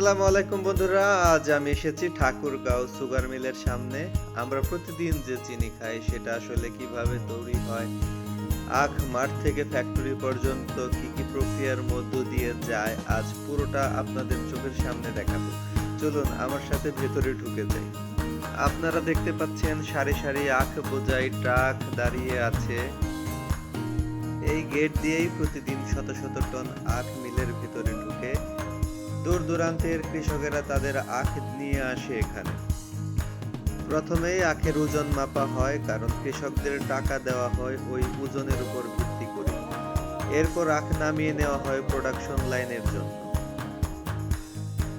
আসসালামু আলাইকুম বন্ধুরা, আজ আমি এসেছি ঠাকুরগাঁও সুগার মিলের সামনে। আমরা প্রতিদিন যে চিনি খাই সেটা আসলে কীভাবে তৈরি হয়, আখ মাঠ থেকে ফ্যাক্টরি পর্যন্ত কি কি প্রক্রিয়ার মধ্য দিয়ে যায়, আজ পুরোটা আপনাদের চোখের সামনে দেখাবো। চলুন, আমার সাথে ভেতরে ঢুকে যাই। আপনারা দেখতে পাচ্ছেন সারি সারি আখ বোঝাই ট্রাক দাঁড়িয়ে আছে। এই গেট দিয়েই প্রতিদিন শত শত টন আখ মিলের ভিতরে দূর দূরান্তের কৃষকেরা তাদের আখ নিয়ে আসে এখানে। প্রথমেই আখের ওজন মাপা হয়, কারণ কৃষকদের টাকা দেওয়া হয় ওই ওজনের উপর ভিত্তি করে। এরপর আখ নামিয়ে নেওয়া হয় প্রোডাকশন লাইনের জন্য।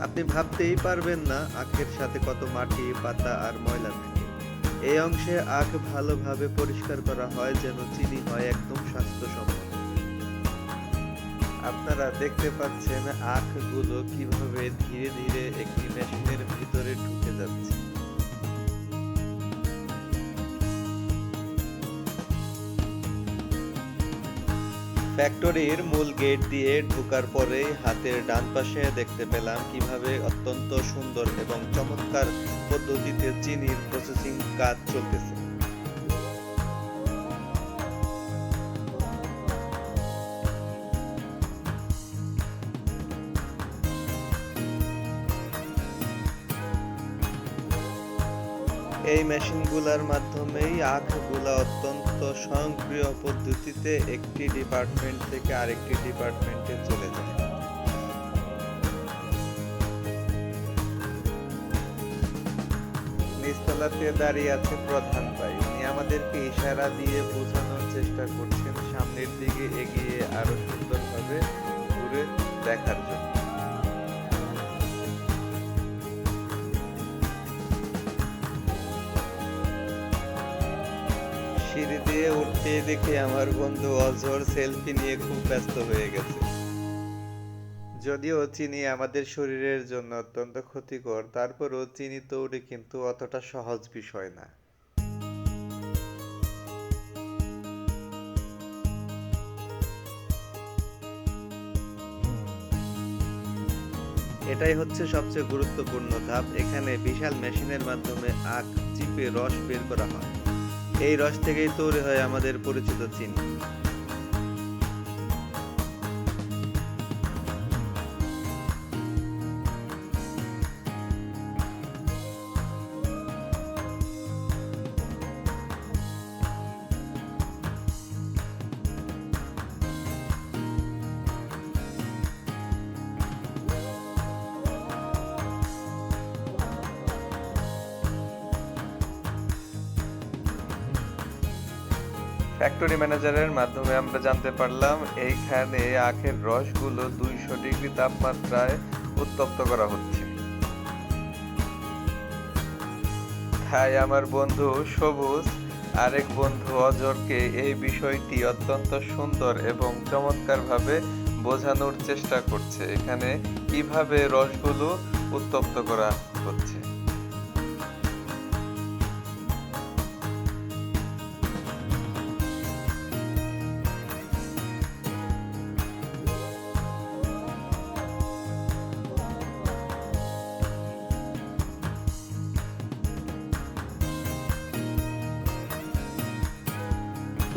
আপনি ভাবতেই পারবেন না আখের সাথে কত মাটি, পাতা আর ময়লা থাকে এই অংশে আখ ভালোভাবে পরিষ্কার করা হয় যেন চিনি হয় একদম স্বাস্থ্যসম্মত। আপনারা দেখতে পাচ্ছেন আখগুলো কীভাবে ধীরে ধীরে একটি মেশিনের ভিতরে ঢুকে যাচ্ছে। ফ্যাক্টরির মূল গেট দিয়ে ঢোকার পরে হাতের ডান পাশে দেখতে পেলাম কীভাবে অত্যন্ত সুন্দর এবং চমৎকার পদ্ধতিতে চিনির প্রসেসিং কাজ চলতেছে। এই মেশিনগুলোর মাধ্যমেই আখগুলা অত্যন্ত স্বয়ংক্রিয় পদ্ধতিতে একটি ডিপার্টমেন্ট থেকে আরেকটি ডিপার্টমেন্টে চলে যায়। নিচতলাতে দাঁড়িয়ে আছে প্রধান ভাই। উনি আমাদেরকে ইশারা দিয়ে বোঝানোর চেষ্টা করছেন সামনের দিকে এগিয়ে আরও সুন্দরভাবে ঘুরে দেখার জন্য। সিঁড়ি দিয়ে উঠতে দেখে আমার বন্ধু অজর সেলফি নিয়ে খুব ব্যস্ত হয়ে গেছে। যদিও চিনি আমাদের শরীরের জন্য অত্যন্ত ক্ষতিকর, তারপরও চিনি তৈরি কিন্তু অতটা সহজ বিষয় না। এটাই হচ্ছে সবচেয়ে গুরুত্বপূর্ণ ধাপ। এখানে বিশাল মেশিনের মাধ্যমে আখ চিপে রস বের করা হয়। এই রস থেকেই তৈরি হয় আমাদের পরিচিত চিনি। ফ্যাক্টরি ম্যানেজারের মাধ্যমে আমরা জানতে পারলাম, এইখানে আখের রসগুলো দুইশো ডিগ্রি তাপমাত্রায় উত্তপ্ত করা হচ্ছে। তাই আমার বন্ধু সবুজ, আরেক বন্ধু অজরকে এই বিষয়টি অত্যন্ত সুন্দর এবং চমৎকারভাবে বোঝানোর চেষ্টা করছে, এখানে কীভাবে রসগুলো উত্তপ্ত করা হচ্ছে।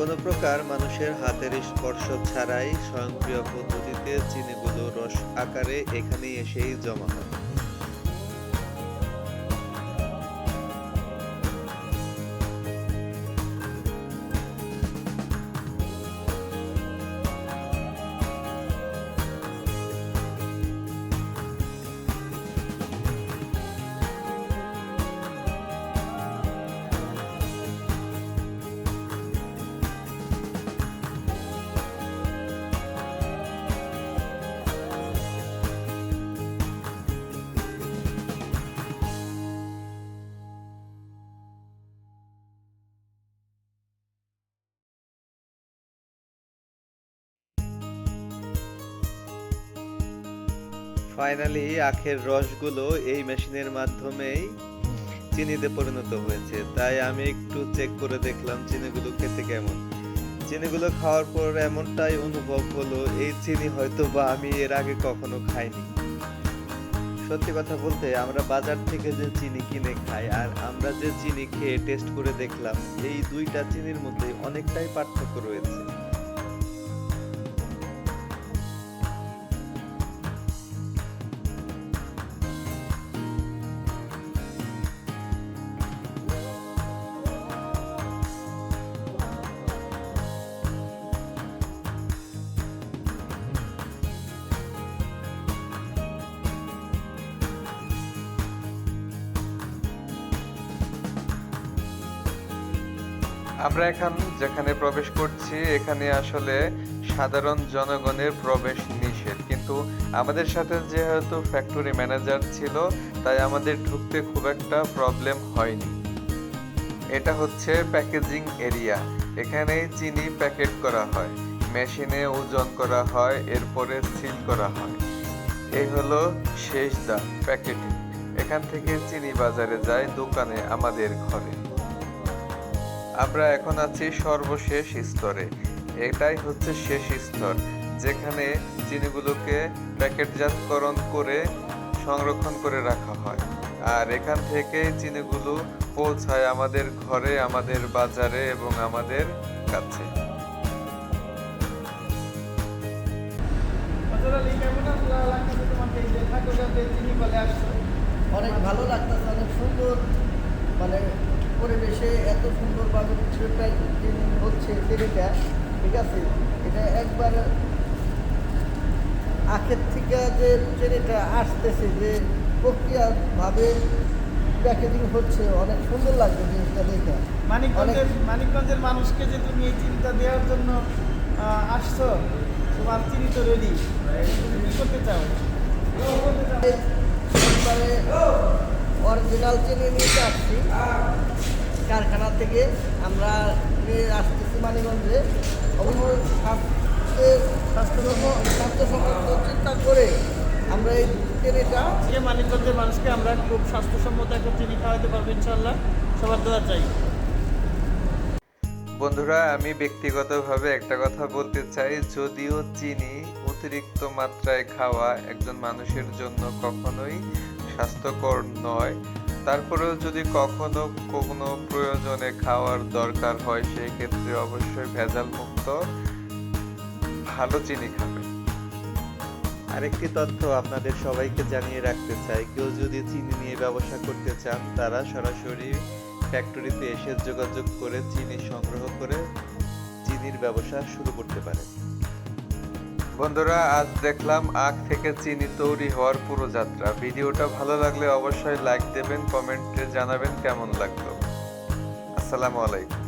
কোনো প্রকার মানুষের হাতের স্পর্শ ছাড়াই স্বয়ংক্রিয় পদ্ধতিতে চিনিগুলো রস আকারে এখানেই এসেই জমা হয়। ফাইনালি আখের রসগুলো এই মেশিনের মাধ্যমেই চিনিতে পরিণত হয়েছে। তাই আমি একটু চেক করে দেখলাম চিনিগুলো খেতে কেমন। চিনিগুলো খাওয়ার পর এমনটাই অনুভব হলো, এই চিনি হয়তো বা আমি এর আগে কখনো খাইনি। সত্যি কথা বলতে, আমরা বাজার থেকে যে চিনি কিনে খাই আর আমরা যে চিনি খেয়ে টেস্ট করে দেখলাম, এই দুইটা চিনির মধ্যে অনেকটাই পার্থক্য রয়েছে। আমরা এখন যেখানে প্রবেশ করছি, এখানে আসলে সাধারণ জনগণের প্রবেশ নিষেধ। কিন্তু আমাদের সাথে যেহেতু ফ্যাক্টরি ম্যানেজার ছিল, তাই আমাদের ঢুকতে খুব একটা প্রবলেম হয়নি। এটা হচ্ছে প্যাকেজিং এরিয়া এখানে চিনি প্যাকেট করা হয়, মেশিনে ওজন করা হয়, এরপরে সিল করা হয়। এই হলো শেষ দাম প্যাকেটিং। এখান থেকে চিনি বাজারে যায় দোকানে, আমাদের ঘরে। আমরা এখন আছি সর্বশেষ স্তরে। এটাই হচ্ছে শেষ স্তর যেখানে চিনিগুলোকে প্যাকেটজাতকরণ করে সংরক্ষণ করে রাখা হয়। আর এখান থেকে চিনিগুলো পৌঁছায় আমাদের ঘরে আমাদের বাজারে এবং আমাদের কাছে। অনেক ভালো লাগতেছে অনেক সুন্দর মানে পরিবেশে এত সুন্দরভাবে হচ্ছে চেরিটা ঠিক আছে? এটা একবার আখের থেকে যে চেরিটা আসতেছে যে প্রক্রিয়াভাবে প্যাকেজিং হচ্ছে অনেক সুন্দর লাগছে জিনিসটা দেখে। মানিকগঞ্জের মানিকগঞ্জের মানুষকে যে তুমি এই চিনিটা দেওয়ার জন্য আসছো তোমার চিনি তো রেডি তুমি কি করতে চাও? অরিজিনাল চিনি নিতে আসছি। কারখানা থেকে আমরা নিয়ে আসতেছি মানিগঞ্জে অবশ্যই স্বাস্থ্যের স্বাস্থ্যসম্মত স্বাস্থ্যসম্মত চিন্তা করে আমরা এই চিনিটা আজকে মানিকগঞ্জের মানুষকে আমরা খুব স্বাস্থ্যসম্মত একটা চিনি খাওয়াতে পারব ইনশাল্লাহ সবার দোয়া চাই। বন্ধুরা আমি ব্যক্তিগতভাবে একটা কথা বলতে চাই যদিও চিনি অতিরিক্ত মাত্রায় খাওয়া একজন মানুষের জন্য কখনোই স্বাস্থ্যকর নয়। তারপরেও যদি কখনো কোনো প্রয়োজনে খাওয়ার দরকার হয়, সেই ক্ষেত্রে অবশ্যই ভেজাল মুক্ত ভালো চিনি খাবেন আরেকটি তথ্য আপনাদের সবাইকে জানিয়ে রাখতে চাই। কেউ যদি চিনি নিয়ে ব্যবসা করতে চান, তারা সরাসরি ফ্যাক্টরিতে এসে যোগাযোগ করে চিনি সংগ্রহ করে চিনির ব্যবসা শুরু করতে পারেন। বন্ধুরা, আজ দেখলাম আখ থেকে চিনি তৈরি হওয়ার পুরো যাত্রা। ভিডিওটা ভালো লাগলে অবশ্যই লাইক দেবেন কমেন্টে জানাবেন কেমন লাগল। আসসালামু আলাইকুম।